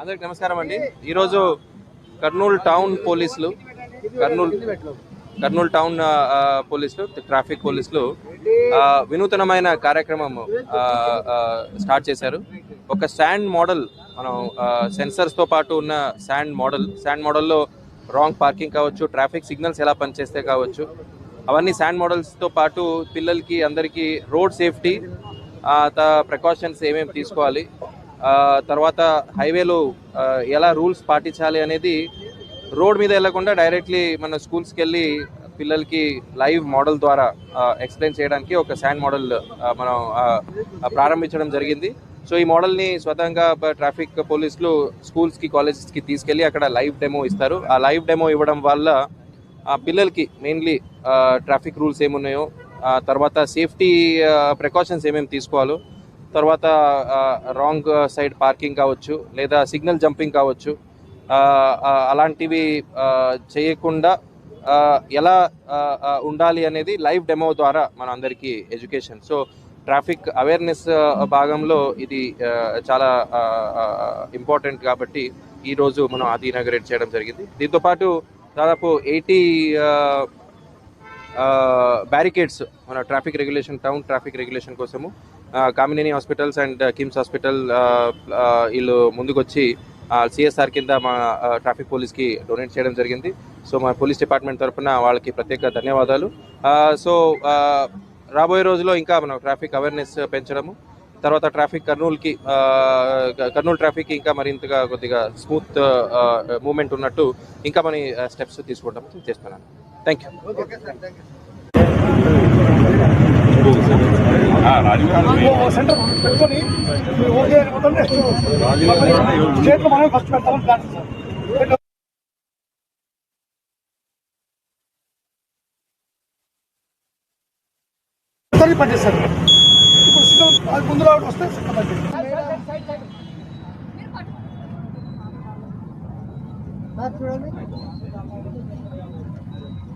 అందరికి నమస్కారం అండి. ఈరోజు కర్నూలు టౌన్ పోలీసులు కర్నూలు కర్నూలు టౌన్ పోలీసులు ట్రాఫిక్ పోలీసులు వినూతనమైన కార్యక్రమం స్టార్ట్ చేశారు. ఒక శాండ్ మోడల్ మనం సెన్సర్స్తో పాటు ఉన్న శాండ్ మోడల్ శాండ్ మోడల్లో రాంగ్ పార్కింగ్ కావచ్చు ట్రాఫిక్ సిగ్నల్స్ ఎలా పనిచేస్తే కావచ్చు అవన్నీ శాండ్ మోడల్స్తో పాటు పిల్లలకి అందరికీ రోడ్ సేఫ్టీ ప్రికాషన్స్ ఏమేమి తీసుకోవాలి తర్వాత హైవేలో ఎలా రూల్స్ పాటించాలి అనేది రోడ్ మీద వెళ్ళకుండా డైరెక్ట్లీ మన స్కూల్స్కి వెళ్ళి పిల్లలకి లైవ్ మోడల్ ద్వారా ఎక్స్ప్లెయిన్ చేయడానికి ఒక శాండ్ మోడల్ మనం ప్రారంభించడం జరిగింది. సో ఈ మోడల్ని స్వతంగా ట్రాఫిక్ పోలీసులు స్కూల్స్కి కాలేజెస్కి తీసుకెళ్ళి అక్కడ లైవ్ డెమో ఇస్తారు. ఆ లైవ్ డెమో ఇవ్వడం వల్ల ఆ పిల్లలకి మెయిన్లీ ట్రాఫిక్ రూల్స్ ఏమున్నాయో తర్వాత సేఫ్టీ ప్రికాషన్స్ ఏమేమి తీసుకోవాలో తర్వాత రాంగ్ సైడ్ పార్కింగ్ కావచ్చు లేదా సిగ్నల్ జంపింగ్ కావచ్చు అలాంటివి చేయకుండా ఎలా ఉండాలి అనేది లైవ్ డెమో ద్వారా మన అందరికీ ఎడ్యుకేషన్ సో ట్రాఫిక్ అవేర్నెస్ భాగంలో ఇది చాలా ఇంపార్టెంట్ కాబట్టి ఈరోజు మనం అది ఇనాగరేట్ చేయడం జరిగింది. దీంతో పాటు దాదాపు ఎయిటీ బ్యారికేడ్స్ మన traffic regulation town traffic regulation కోసము Kamineni hospitals and KIMS hospital వీళ్ళు ముందుకొచ్చి సిఎస్ఆర్ కింద మా ట్రాఫిక్ పోలీస్కి డొనేట్ చేయడం జరిగింది. సో మా పోలీస్ డిపార్ట్మెంట్ తరఫున వాళ్ళకి ప్రత్యేక ధన్యవాదాలు. సో రాబోయే రోజుల్లో ఇంకా మనం ట్రాఫిక్ అవేర్నెస్ పెంచడము తర్వాత ట్రాఫిక్ కర్నూలుకి కర్నూలు ట్రాఫిక్ ఇంకా మరింతగా కొద్దిగా స్మూత్ మూమెంట్ ఉన్నట్టు ఇంకా మన స్టెప్స్ తీసుకోవడం చేస్తున్నాను. థ్యాంక్ యూ సెంటర్ పెట్టుకొని ఓకే అనుకుంటుంటే పనిచేస్తారు ముందు రావడం వస్తే చూడండి